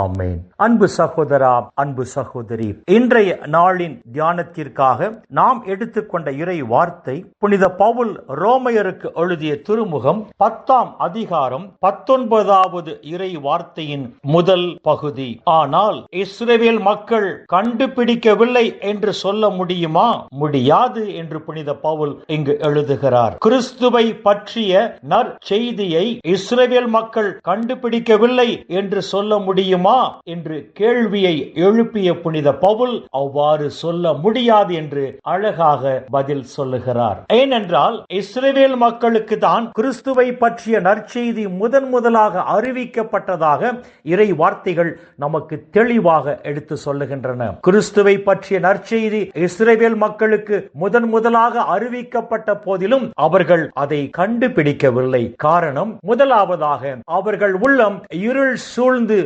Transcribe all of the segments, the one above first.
ஆமேன். அன்பு சகோதரா அன்பு சகோதரி இன்றைய நாளின் தியானத்திற்காக நாம் எடுத்துக்கொண்ட இறை வார்த்தை புனித பவுல் ரோமையருக்கு எழுதிய திருமுகம் பத்தாம் அதிகாரம் பத்தொன்பதாவது இறை வார்த்தையின் முதல் பகுதி. ஆனால் இஸ்ரேவேல் மக்கள் கண்டுபிடிக்கவில்லை என்று சொல்ல முடியுமா? முடியாது என்று புனித பவுல் இங்கு எழுதுகிறார். கிறிஸ்துவை பற்றிய நற்செய்தியை இஸ்ரேவேல் மக்கள் கண்டுபிடிக்கவில்லை என்று சொல்ல முடியும்? என்று கேள்வியை எழுப்பிய புனித பவுல் அவ்வாறு சொல்ல முடியாது என்று அழகாக பதில் சொல்லுகிறார். ஏனென்றால் இஸ்ரேல் மக்களுக்கு தான் கிறிஸ்துவை பற்றிய நற்செய்தி முதன் முதலாக அறிவிக்கப்பட்டதாக இறை வார்த்தைகள் நமக்கு தெளிவாக எடுத்து சொல்லுகின்றன. கிறிஸ்துவை பற்றிய நற்செய்தி இஸ்ரேல் மக்களுக்கு முதன் முதலாக அறிவிக்கப்பட்ட போதிலும் அவர்கள் அதை கண்டுபிடிக்கவில்லை. காரணம் முதலாவதாக அவர்கள் உள்ளம் இருள் சூழ்ந்து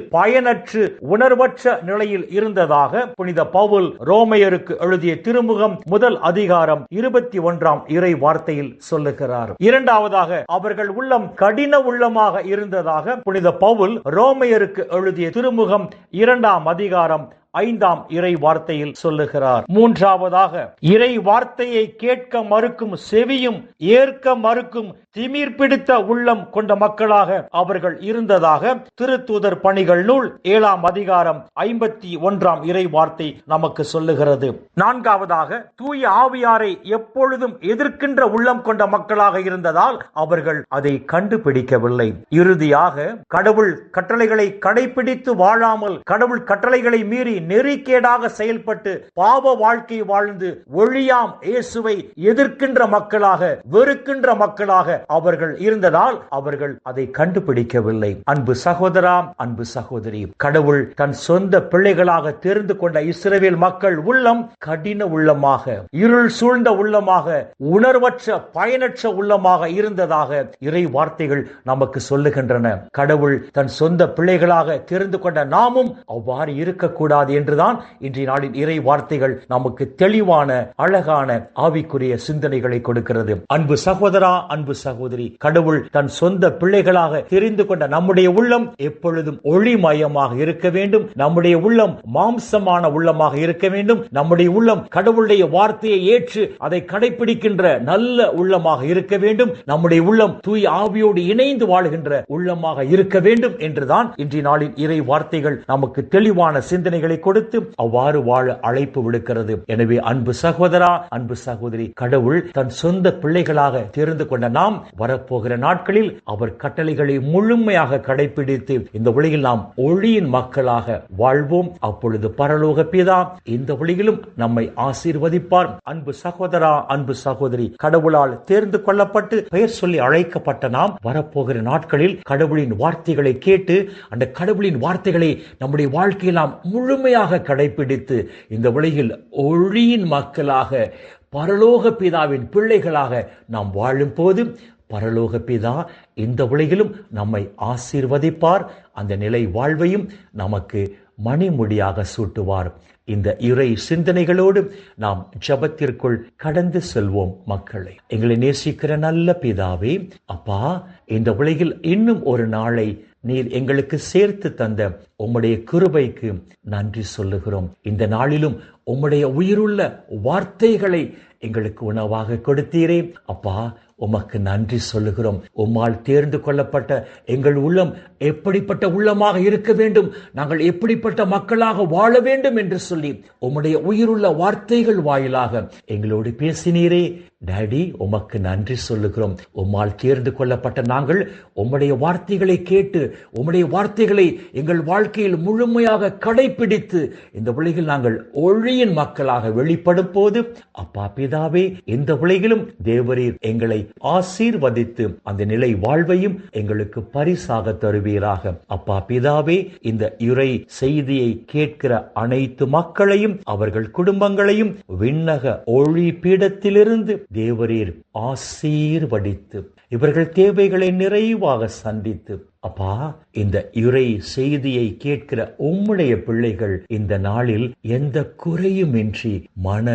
பயனற்று உணர்வற்ற நிலையில் இருந்ததாக புனித பவுல் ரோமையருக்கு எழுதிய திருமுகம் முதல் அதிகாரம் இருபத்தி ஒன்றாம் இறை வார்த்தையில் சொல்லுகிறார். இரண்டாவதாக அவர்கள் உள்ளம் கடின உள்ளமாக இருந்ததாக புனித பவுல் ரோமையருக்கு எழுதிய திருமுகம் இரண்டாம் அதிகாரம் ஐந்தாம் இறை வார்த்தையில் சொல்லுகிறார். மூன்றாவதாக இறை வார்த்தையை கேட்க மறுக்கும் செவியும் ஏற்க மறுக்கும் திமிர் பிடித்த உள்ளம் கொண்ட மக்களாக அவர்கள் இருந்ததாக திருத்தூதர் பணிகள் நூல் ஏழாம் அதிகாரம் ஐம்பத்தி ஒன்றாம் இறை வார்த்தை நமக்கு சொல்லுகிறது. நான்காவதாக தூய ஆவியாரை எப்பொழுதும் எதிர்க்கின்ற உள்ளம் கொண்ட மக்களாக இருந்ததால் அவர்கள் அதை கண்டுபிடிக்கவில்லை. இறுதியாக கடவுள் கட்டளைகளை கடைபிடித்து வாழாமல் கடவுள் கட்டளைகளை மீறி நெறிக்கேடாக செயல்பட்டு பாவ வாழ்க்கை வாழ்ந்து ஒழியாம் இயேசுவை எதிர்க்கின்ற மக்களாக வெறுக்கின்ற மக்களாக அவர்கள் இருந்ததால் அவர்கள் அதை கண்டுபிடிக்கவில்லை. அன்பு சகோதரா அன்பு சகோதரி கடவுள் தன் சொந்த பிள்ளைகளாக தெரிந்து கொண்ட இஸ்ரேல் மக்கள் உள்ளம் கடின உள்ளமாக இருள் சூழ்ந்த உள்ளமாக உணர்வற்ற பயனற்ற உள்ளமாக இருந்ததாக இறை வார்த்தைகள் நமக்கு சொல்லுகின்றன. கடவுள் தன் சொந்த பிள்ளைகளாக தெரிந்து கொண்ட நாமும் அவ்வாறு இருக்கக்கூடாது என்றுதான் இன்றைய நாளின் இறை வார்த்தைகள் நமக்கு தெளிவான அழகான ஆவிக்குரிய சிந்தனைகளை கொடுக்கிறது. அன்பு சகோதரா அன்பு சகோதரி கடவுள் தன் சொந்த பிள்ளைகளாக தெரிந்து கொண்ட நம்முடைய உள்ளம் எப்பொழுதும் ஒளிமயமாக இருக்க வேண்டும். நம்முடைய உள்ளம் மாம்சமான உள்ளமாக இருக்க வேண்டும். நம்முடைய உள்ளம் கடவுளுடைய வார்த்தையை ஏற்று அதை கடைபிடிக்கின்ற நல்ல உள்ளமாக இருக்க வேண்டும். நம்முடைய உள்ளம் தூய் ஆவியோடு இணைந்து வாழ்கின்ற உள்ளமாக இருக்க வேண்டும் என்றுதான் இன்றைய நாளின் இறை வார்த்தைகள் நமக்கு தெளிவான சிந்தனைகளை கொடுத்து அவ்வாறு வாழ அழைப்பு விடுக்கிறது. எனவே அன்பு சகோதரா அன்பு சகோதரி கடவுள் தன் சொந்த பிள்ளைகளாக தெரிந்து கொண்ட நாம் வரப்போகிற நாட்களில் அவர் கட்டளைகளை முழுமையாக கடைபிடித்து இந்த உலகில் நாம் ஒளியின் மக்களாக வாழ்வோம். அப்பொழுது பரலோக பிதா இந்த ஒளியிலும் நம்மை ஆசீர்வதிப்பார். அன்பு சகோதரா அன்பு சகோதரி கடவுளால் தேர்ந்து கொள்ளப்பட்டு பெயர் சொல்லி அழைக்கப்பட்ட நாம் வரப்போகிற நாட்களில் கடவுளின் வார்த்தைகளை கேட்டு அந்த கடவுளின் வார்த்தைகளை நம்முடைய வாழ்க்கையில் நாம் முழுமை முழுமையாக கடைபிடித்து இந்த உலகில் ஒளியின் மக்களாக பரலோக பிதாவின் பிள்ளைகளாக நாம் வாழும் போது பரலோக பிதா இந்த உலகிலும் நம்மை ஆசீர்வதிப்பார். அந்த நிலை வாழ்வையும் நமக்கு மணிமுடியாக சூட்டுவார். இந்த இறை சிந்தனைகளோடு நாம் ஜபத்திற்குள் கடந்து செல்வோம் மக்களை. எங்களை நேசிக்கிற நல்ல பிதாவே அப்பா இந்த உலகில் இன்னும் ஒரு நாளை நீர் எங்களுக்கு சேர்த்து தந்த உம்முடைய கிருபைக்கு நன்றி சொல்லுகிறோம். இந்த நாளிலும் உம்முடைய உயிருள்ள வார்த்தைகளை எங்களுக்கு உணவாக கொடுத்தீரே. அப்பா உமக்கு நன்றி சொல்லுகிறோம். உம்மால் தேர்ந்து கொள்ளப்பட்ட எங்கள் உள்ளம் எப்படிப்பட்ட உள்ளமாக இருக்க வேண்டும்? நாங்கள் எப்படிப்பட்ட மக்களாக வாழ வேண்டும் என்று சொல்லி உம்முடைய உயிருள்ள வார்த்தைகள் வாயிலாக எங்களோடு பேசினீரே. டேடி உமக்கு நன்றி சொல்லுகிறோம். உம்மால் தேர்ந்து கொள்ளப்பட்ட நாங்கள் உம்முடைய வார்த்தைகளை கேட்டு உம்முடைய வார்த்தைகளை எங்கள் வாழ்க்கையில் முழுமையாக கடைபிடித்து இந்த உலகில் நாங்கள் ஒழியின் மக்களாக வெளிப்படும் போது அப்பா பிதா பிதாவே இந்த உலகிலும் தேவரீர் எங்களை ஆசீர்வதித்து அந்த நிலை வாழ்வையும் எங்களுக்கு பரிசாக தருவீராக. அப்பா பிதாவே இந்த இறை செய்தியை கேட்கிற அனைத்து மக்களையும் அவர்கள் குடும்பங்களையும் விண்ணக ஒளி பீடத்திலிருந்து தேவரீர் ஆசீர்வடித்து இவர்கள் தேவைகளை நிறைவாக சந்தித்து அப்பா இந்த இறை செய்தியை கேட்கிற உம்முடைய பிள்ளைகள் இந்த நாளில் எந்த குறையுமின்றி மன